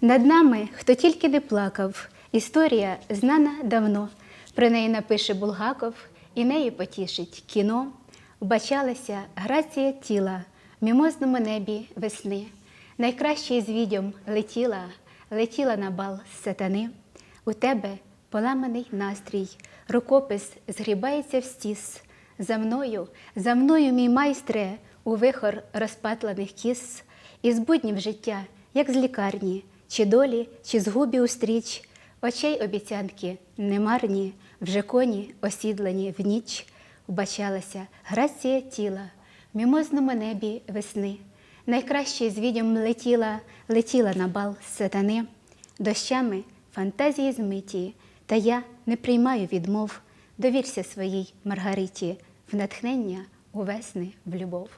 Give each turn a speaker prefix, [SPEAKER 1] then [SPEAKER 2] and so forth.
[SPEAKER 1] Над нами, хто тільки не плакав, історія знана давно. Про неї напише Булгаков, і неї потішить кіно. Вбачалася грація тіла в мімозному небі весни. Найкраще з відьом летіла, летіла на бал сатани. У тебе поламаний настрій, рукопис згрібається в стіс. За мною, за мною, мій майстре, у вихор розпатланих кіс, із буднів життя, як з лікарні, чи долі, чи згубі устріч, очей обіцянки немарні, вже коні осідлені в ніч, вбачалася грація тіла в мімозному небі весни. Найкраще з відьом летіла, летіла на бал сатани, дощами фантазії змиті, та я не приймаю відмов. Довірся своїй Маргариті, в натхнення у весни в любов.